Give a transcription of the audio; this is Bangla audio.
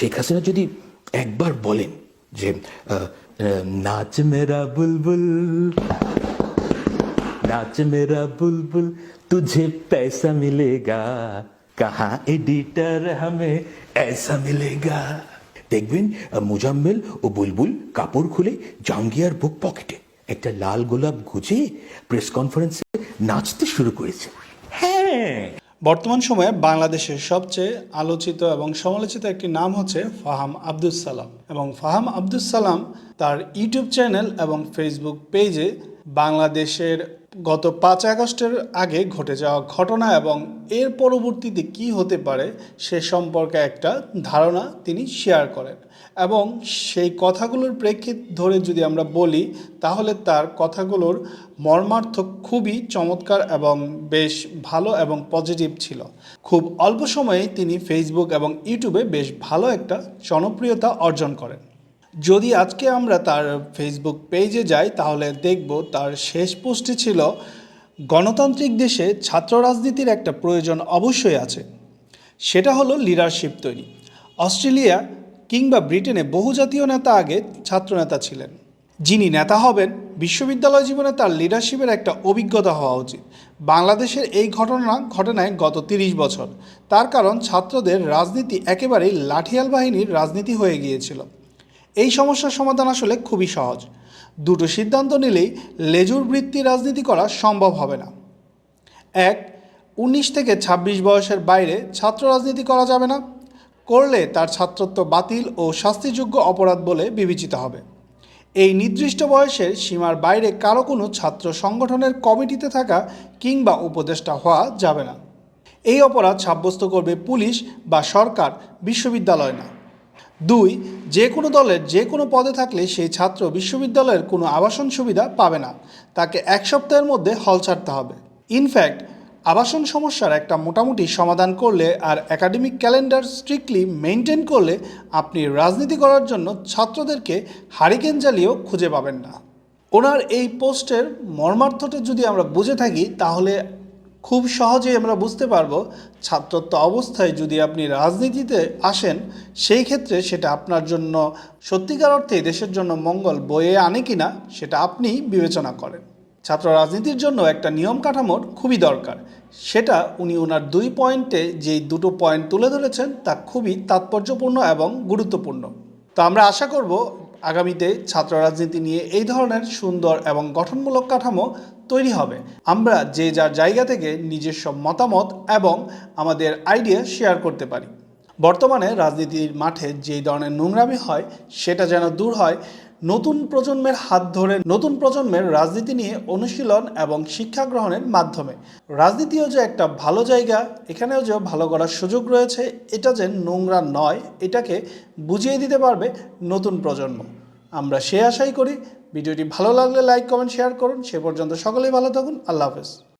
শেখ হাসিনা যদি একবার বলেন যে নাচ মেরা বুলবুল, নাচ মেরা বুলবুল, তুঝে পয়সা মিলেগা, কাহা এডিটার হামে এসা মিলেগা? দেখবেন মুজাম্মেল ও বুলবুল কাপড় খুলে জাঙ্গিয়ার বুক পকেটে একটা লাল গোলাপ গুজে প্রেস কনফারেন্সে নাচতে শুরু করেছে। হ্যাঁ বর্তমান সময়ে বাংলাদেশের সবচেয়ে আলোচিত এবং সমালোচিত একটি নাম হচ্ছে ফাহাম আব্দুস সালাম। এবং ফাহাম আব্দুস সালাম তার ইউটিউব চ্যানেল এবং ফেসবুক পেজে বাংলাদেশের গত পাঁচ আগস্টের আগে ঘটে যাওয়া ঘটনা এবং এর পরবর্তীতে কি হতে পারে সে সম্পর্কে একটা ধারণা তিনি শেয়ার করেন। এবং সেই কথাগুলোর প্রেক্ষিত ধরে যদি আমরা বলি, তাহলে তার কথাগুলোর মর্মার্থ খুবই চমৎকার এবং বেশ ভালো এবং পজিটিভ ছিল। খুব অল্প সময়েই তিনি ফেসবুক এবং ইউটিউবে বেশ ভালো একটা জনপ্রিয়তা অর্জন করেন। যদি আজকে আমরা তার ফেসবুক পেজে যাই, তাহলে দেখব তার শেষ পোস্টে ছিল, গণতান্ত্রিক দেশে ছাত্র রাজনীতির একটা প্রয়োজন অবশ্যই আছে। সেটা হলো লিডারশিপ তৈরি। অস্ট্রেলিয়া কিংবা ব্রিটেনে বহুজাতীয় নেতা আগে ছাত্রনেতা ছিলেন। যিনি নেতা হবেন, বিশ্ববিদ্যালয় জীবনে তার লিডারশিপের একটা অভিজ্ঞতা হওয়া উচিত। বাংলাদেশের এই ঘটনা, ঘটনায় গত তিরিশ বছর। তার কারণ ছাত্রদের রাজনীতি একেবারেই লাঠিয়াল বাহিনীর রাজনীতি হয়ে গিয়েছিল। এই সমস্যার সমাধান আসলে খুবই সহজ। দুটো সিদ্ধান্ত নিলেই লেজুর বৃত্তি রাজনীতি করা সম্ভব হবে না। এক, উনিশ থেকে ২৬ বয়সের বাইরে ছাত্র রাজনীতি করা যাবে না। করলে তার ছাত্রত্ব বাতিল ও শাস্তিযোগ্য অপরাধ বলে বিবেচিত হবে। এই নির্দিষ্ট বয়সের সীমার বাইরে কারও কোনো ছাত্র সংগঠনের কমিটিতে থাকা কিংবা উপদেষ্টা হওয়া যাবে না। এই অপরাধ সাব্যস্ত করবে পুলিশ বা সরকার, বিশ্ববিদ্যালয় না। দুই যে কোনো দলের যে কোনো পদে থাকলে সেই ছাত্র বিশ্ববিদ্যালয়ের কোনো আবাসন সুবিধা পাবে না। তাকে এক সপ্তাহের মধ্যে হল ছাড়তে হবে। ইনফ্যাক্ট আবাসন সমস্যার একটা মোটামুটি সমাধান করলে আর একাডেমিক ক্যালেন্ডার স্ট্রিক্টলি মেনটেন করলে আপনি রাজনীতি করার জন্য ছাত্রদেরকে হারিকেন জ্বালিয়েও খুঁজে পাবেন না। ওনার এই পোস্টের মর্মার্থটা যদি আমরা বুঝে থাকি, তাহলে খুব সহজেই আমরা বুঝতে পারব ছাত্রত্ব অবস্থায় যদি আপনি রাজনীতিতে আসেন, সেই ক্ষেত্রে সেটা আপনার জন্য সত্যিকার অর্থে দেশের জন্য মঙ্গল বয়ে আনে কিনা, সেটা আপনি বিবেচনা করেন। ছাত্র রাজনীতির জন্য একটা নিয়ম কাঠামোর খুবই দরকার। সেটা উনি ওনার দুই পয়েন্টে যেই দুটো পয়েন্ট তুলে ধরেছেন, তা খুবই তাৎপর্যপূর্ণ এবং গুরুত্বপূর্ণ। তো আমরা আশা করব আগামীতে ছাত্র রাজনীতি নিয়ে এই ধরনের সুন্দর এবং গঠনমূলক কাঠামো তৈরি হবে। আমরা যে যার জায়গা থেকে নিজস্ব মতামত এবং আমাদের আইডিয়া শেয়ার করতে পারি। বর্তমানে রাজনীতির মাঠে যেই ধরনের নোংরামি হয়, সেটা যেন দূর হয় নতুন প্রজন্মের হাত ধরে নতুন প্রজন্মের রাজনীতি নিয়ে অনুশীলন এবং শিক্ষা গ্রহণের মাধ্যমে। রাজনীতিও যে একটা ভালো জায়গা, এখানেও যে ভালো করার সুযোগ রয়েছে, এটা যে নোংরা নয়, এটাকে বুঝিয়ে দিতে পারবে নতুন প্রজন্ম। আমরা সে আশাই করি। ভিডিওটি ভালো লাগলে লাইক, কমেন্ট, শেয়ার করুন। সে পর্যন্ত সকলেই ভালো থাকুন। আল্লাহ হাফেজ।